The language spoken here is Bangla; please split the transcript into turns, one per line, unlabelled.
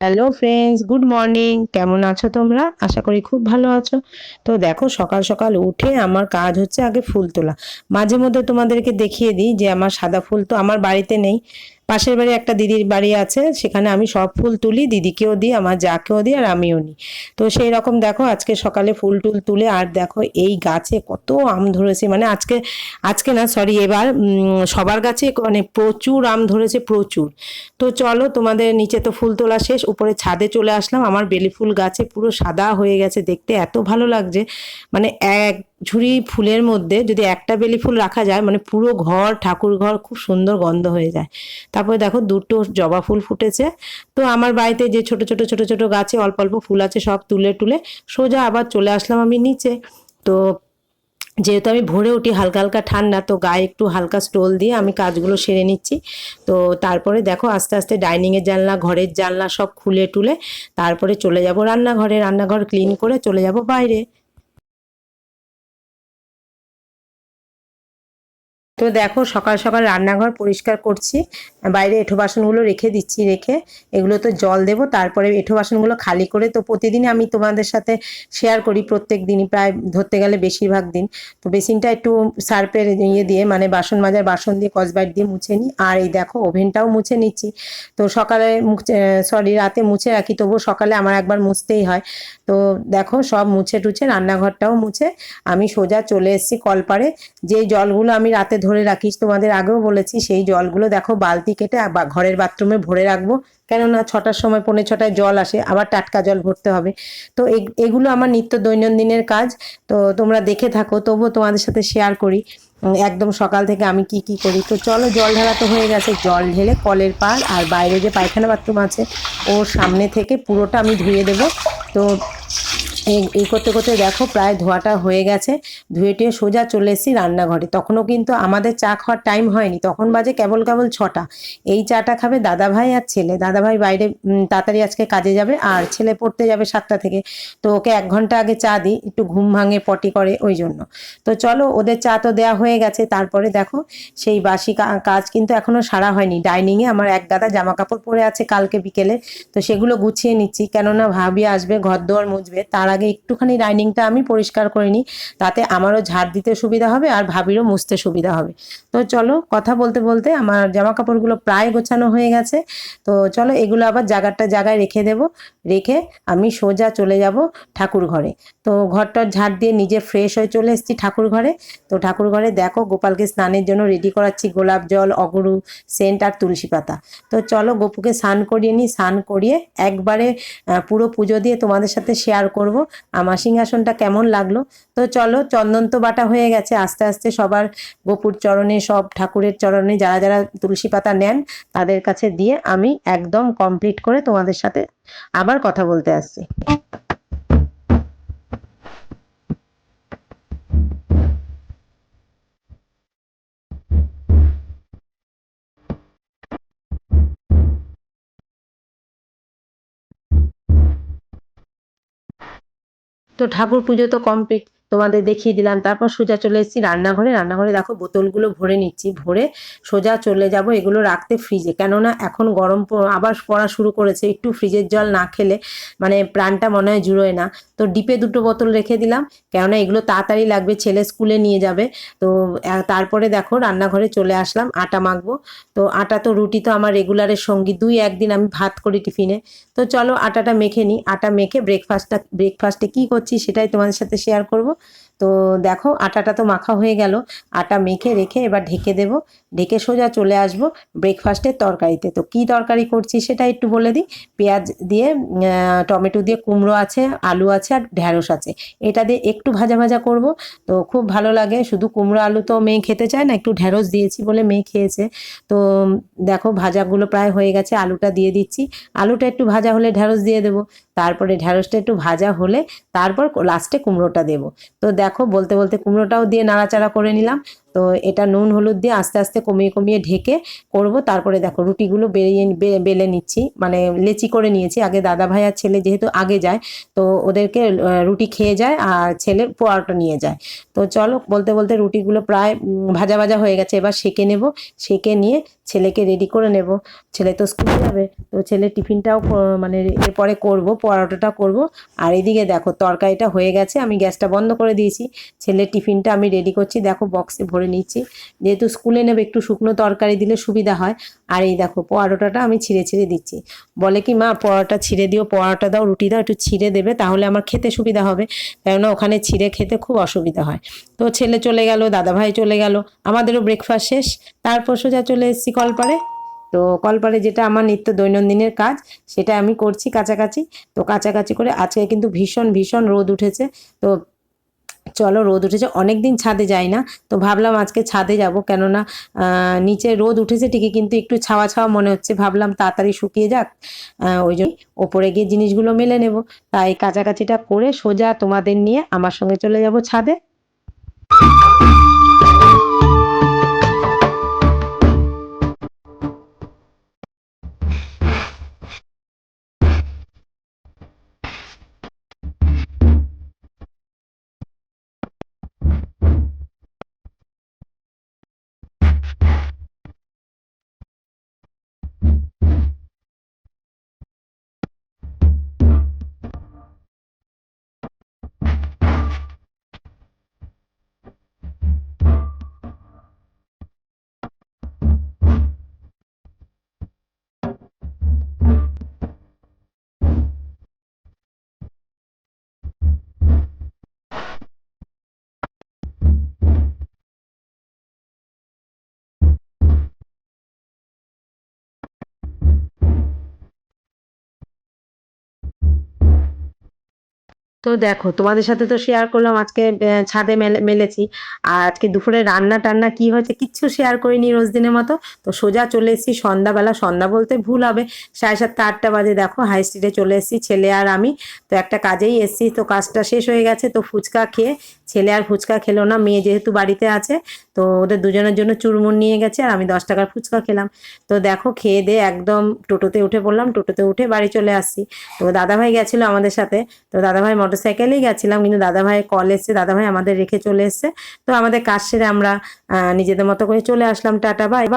হ্যালো ফ্রেন্ডস গুড মর্নিং কেমন আছো তোমরা? আশা করি খুব ভালো আছো। তো দেখো, সকাল সকাল উঠে আমার কাজ হচ্ছে আগে ফুল তোলা। মাঝে মধ্যে তোমাদেরকে দেখিয়ে দিই যে আমার সাদা ফুল তো আমার বাড়িতে নেই। পাশের বাড়ি একটা দিদির বাড়ি আছে, সেখানে আমি সব ফুল তুলি, দিদিকেও দিই, আমার যাকেও দিই আর আমিও নিই। তো সেই রকম দেখো, আজকে সকালে ফুল টুল তুলে, আর দেখো এই গাছে কত আম ধরেছে মানে আজকে আজকে না সরি এবার সবার গাছে মানে প্রচুর আম ধরেছে, প্রচুর। তো চলো, তোমাদের নিচে তো ফুল তোলা শেষ, উপরে ছাদে চলে আসলাম, আমার বেলি ফুল গাছে পুরো সাদা হয়ে গেছে, দেখতে এত ভালো লাগছে মানে এক ঝুড়ি ফুলের মধ্যে যদি একটা বেলি ফুল রাখা যায় মানে পুরো ঘর, ঠাকুর ঘর খুব সুন্দর গন্ধ হয়ে যায়। তারপরে দেখো দুটো জবা ফুল ফুটেছে। তো আমার বাড়িতে যে ছোট ছোট ছোট ছোট গাছে অল্প অল্প ফুল আছে সব তুলে তুলে সোজা আবার চলে আসলাম আমি নিচে। তো যেহেতু আমি ভোরে উঠি হালকা হালকা ঠান্ডা, তো গায়ে একটু হালকা স্টোল দিয়ে আমি কাজগুলো সেরে নিচ্ছি। তো তারপরে দেখো আস্তে আস্তে ডাইনিংয়ের জানলা, ঘরের জানলা সব খুলে টুলে তারপরে চলে যাব রান্নাঘরে। রান্নাঘর ক্লিন করে চলে যাব বাইরে। তো দেখো সকাল সকাল রান্নাঘর পরিষ্কার করছি। বাইরে এঁঠো বাসনগুলো রেখে দিচ্ছি, রেখে এগুলো তো জল দেবো। তারপরে এঁঠো বাসনগুলো খালি করে তো প্রতিদিন আমি তোমাদের সাথে শেয়ার করি প্রত্যেক দিনই, প্রায় ধরতে গেলে বেশিরভাগ দিন। তো বেসিনটা একটু সার্পের ইয়ে দিয়ে মানে বাসন মাজার বাসন দিয়ে কসবাইট দিয়ে মুছে নিই। আর এই দেখো ওভেনটাও মুছে নিচ্ছি। তো সকালে সরি রাতে মুছে রাখি, তবুও সকালে আমার একবার মুছতেই হয়। তো দেখো সব মুছে টুছে, রান্নাঘরটাও মুছে। আমি সোজা চলে এসেছি কলপারে যেই জলগুলো আমি রাতে ধরে রাখিস, তোমাদের আগেও বলেছি সেই জলগুলো দেখো বালতি কেটে ঘরের বাথরুমে ভরে রাখব। কেননা ছটার সময় পৌনে ছটায় জল আসে, আবার টাটকা জল ভরতে হবে। তো এগ- এগুলো আমার নিত্য দৈনন্দিনের কাজ, তো তোমরা দেখে থাকো, তবুও তোমাদের সাথে শেয়ার করি। একদম সকাল থেকে আমি কি কি করি। তো চলো জল ঢালা তো হয়ে গেছে, জল ঢেলে কলের পার আর বাইরে যে পায়খানা বাথরুম আছে, ওর সামনে থেকে পুরোটা আমি ধুয়ে দেবো। তো এই- করতে করতে দেখো প্রায় ধোয়াটা হয়ে গেছে, ধুয়ে টুয়ে সোজা চলে এসেছি রান্নাঘরে। তখনও কিন্তু আমাদের চা খাওয়ার টাইম হয়নি, তখন বাজে কেবল কেবল ছটা। এই চাটা খাবে দাদাভাই আর ছেলে। দাদাভাই বাইরে তাড়াতাড়ি আজকে কাজে যাবে আর ছেলে পড়তে যাবে সাতটা থেকে। তো ওকে এক ঘণ্টা আগে চা দিই, একটু ঘুম ভাঙে পটি করে ওই জন্য। তো চলো ওদের চা তো দেওয়া হয়ে গেছে, তারপরে দেখো সেই বাসি কাজ কিন্তু এখনও সারা হয়নি। ডাইনিংয়ে আমার এক গাদা জামা কাপড় পরে আছে কালকে বিকেলে, তো সেগুলো গুছিয়ে নিচ্ছি। কেননা ভাবি আসবে, ঘর দুয়ার মুছবে, তার আগে একটুখানি ডাইনিংটা আমি পরিষ্কার করে নিই, তাতে আমারও ঝাড় দিতে সুবিধা হবে আর ভাবিরও মুছতে সুবিধা হবে। তো চলো কথা বলতে বলতে আমার জামা কাপড়গুলো প্রায় গোছানো হয়ে গেছে। তো চলো এগুলো আবার জায়গাটা জায়গায় রেখে দেব। রেখে আমি সোজা চলে যাব ঠাকুর ঘরে। তো ঘরটার ঝাড় দিয়ে নিজে ফ্রেশ হয়ে চলে এসেছি ঠাকুর ঘরে। তো ঠাকুর ঘরে দেখো গোপালকে স্নানের জন্য রেডি করাচ্ছি গোলাপ জল, অগরু সেন্ট আর তুলসী পাতা। তো চলো গোপুকে স্নান করিয়ে নিই। স্নান করিয়ে একবারে পুরো পুজো দিয়ে তোমাদের সাথে শেয়ার করব। আমার সিংহাসনটা কেমন লাগল? তো চলো, চন্দন তো বাটা হয়ে গেছে। আস্তে আস্তে সবার গোপুর চরণে, সব ঠাকুরের চরণে যারা যারা তুলসী পাতা নেন, তাদের কাছে দিয়ে আমি একদম কমপ্লিট করে তোমাদের সাথে আবার কথা বলতে আসছি। তো ঠাকুর পুজো তো কমপ্লিট তোমাদের দেখিয়ে দিলাম। তারপর সোজা চলে এসেছি রান্নাঘরে। রান্নাঘরে দেখো বোতলগুলো ভরে নিচ্ছি, ভরে সোজা চলে যাব এগুলো রাখতে ফ্রিজে কেননা এখন গরম আবার পড়া শুরু করেছে, একটু ফ্রিজের জল না খেলে মানে প্রাণটা মনে হয় জুড়োয় না। তো ডিপে দুটো বোতল রেখে দিলাম। কেননা এগুলো তাড়াতাড়ি লাগবে, ছেলে স্কুলে নিয়ে যাবে। তো তারপরে দেখো রান্নাঘরে চলে আসলাম, আটা মাখবো। তো আটা তো রুটি তো আমার রেগুলারের সঙ্গী, দুই একদিন আমি ভাত করি টিফিনে। তো চলো আটাটা মেখে নিই। আটা মেখে ব্রেকফাস্টটা ব্রেকফাস্টে কি করছি সেটাই তোমাদের সাথে শেয়ার করব। তো দেখো আটাটা তো মাখা হয়ে গেল। আটা মেখে রেখে এবার ঢেকে দেব। ঢেকে সোজা চলে আসব ব্রেকফাস্টের তরকারিতে। তো কি তরকারি করছি সেটা একটু বলে দিই। পেঁয়াজ দিয়ে টমেটো দিয়ে কুমড়ো আছে, আলু আছে আর ঢ্যাঁড়স আছে। এটা দিয়ে একটু ভাজা ভাজা করব। তো খুব ভালো লাগে। শুধু কুমড়ো আলু তো মেয়ে খেতে চায় না, একটু ঢ্যাঁড়স দিয়েছি বলে মেয়ে খেয়েছে। তো দেখো ভাজাগুলো প্রায় হয়ে গেছে, আলুটা দিয়ে দিচ্ছি। আলুটা একটু ভাজা হলে ঢ্যাঁড়স দিয়ে দেবো। তারপরে ঢ্যাঁড়সটা একটু ভাজা হলে তারপর লাস্টে কুমড়োটা দেবো। তো দেখো বলতে বলতে কুমড়োটাও দিয়ে নাড়াচাড়া করে নিলাম। তো এটা নুন, হলুদ দিয়ে আস্তে আস্তে কমিয়ে কমিয়ে ঢেকে করব। তারপরে দেখো রুটিগুলো বেরিয়ে বেলে নিচ্ছি। মানে লেচি করে নিয়েছি। আগে দাদা ভাই আর ছেলে যেহেতু আগে যায়, তো ওদেরকে রুটি খেয়ে যায় আর ছেলে পোয়াটা নিয়ে যায়। তো চলো বলতে বলতে রুটিগুলো প্রায় ভাজা ভাজা হয়ে গেছে। এবার সেকে নেব। সেকে নিয়ে ছেলেকে রেডি করে নেব। ছেলে তো স্কুলে যাবে, তো ছেলের টিফিনটাও মানে এরপরে করব পরোটাটা করব। আর এদিকে দেখো তরকারিটা হয়ে গেছে। আমি গ্যাসটা বন্ধ করে দিয়েছি। ছেলের টিফিনটা আমি রেডি করছি। দেখো বক্সে ভরে নিচ্ছি। যেহেতু স্কুলে নেবে একটু শুকনো তরকারি দিলে সুবিধা হয়। আর এই দেখো, পরোটাটা আমি ছিঁড়ে ছিঁড়ে দিচ্ছি। বলে কি, মা, পরোটা ছিঁড়ে দিও, পরোটা দাও, রুটি দাও, একটু ছিঁড়ে দেবে, তাহলে আমার খেতে সুবিধা হবে। কেননা ওখানে ছিঁড়ে খেতে খুব অসুবিধা হয়। তো ছেলে চলে গেল, দাদাভাই চলে গেল, আমাদেরও ব্রেকফাস্ট শেষ। তারপর সোজা চলে এসেছি কলপারে। তো কলপারে যেটা আমার নিত্য দৈনন্দিনের কাজ, সেটা আমি করছি কাছাকাছি। তো কাছাকাছি করে আজকে কিন্তু ভীষণ ভীষণ রোদ উঠেছে। তো চলো রোদ উঠেছে অনেক দিন ছাদে যাই না, তো ভাবলাম আজকে ছাদে যাব, কেননা নিচে রোদ উঠেছে ঠিকই, কিন্তু একটু ছাওয়া ছাওয়া মনে হচ্ছে, ভাবলাম তাড়াতাড়ি শুকিয়ে যাক ওই জন্য ওপরে গিয়ে জিনিসগুলো মেলে নেব, তাই কাছাকাছিটা করে সোজা তোমাদের নিয়ে আমার সঙ্গে চলে যাব ছাদে। তো দেখো, তোমাদের সাথে তো শেয়ার করলাম, আজকে ছাদে মেলে, মেলেছি। আর আজকে দুপুরে রান্না টান্না কি হয়েছে কিচ্ছু শেয়ার করিনি রোজ দিনের মতো। তো সোজা চলে এসেছি সন্ধ্যাবেলা, সন্ধ্যা বলতে ভুল হবে। সাড়ে সাতটা, আটটা বাজে দেখো হাই স্ট্রিটে চলে এসেছি, ছেলে আর আমি। তো একটা কাজেই এসেছি, তো কাজটা শেষ হয়ে গেছে, তো ফুচকা খেয়ে ছেলে আর ফুচকা খেলো না, মেয়ে যেহেতু বাড়িতে আছে তো ওদের দুজনের জন্য চুরমুন নিয়ে গেছে আর আমি দশ টাকার ফুচকা খেলাম। তো দেখো খেয়ে দিয়ে একদম টোটোতে উঠে পড়লাম, টোটোতে উঠে বাড়ি চলে আসছি। তো দাদাভাই গেছিল আমাদের সাথে, তো দাদাভাই মোটর সাইকেলেই গেছিলাম, কিন্তু দাদাভাই কল এসছে, দাদাভাই আমাদের রেখে চলে এসছে। তো আমাদের কাজ সেরে আমরা নিজেদের মতো করে চলে আসলাম, টাটা বাই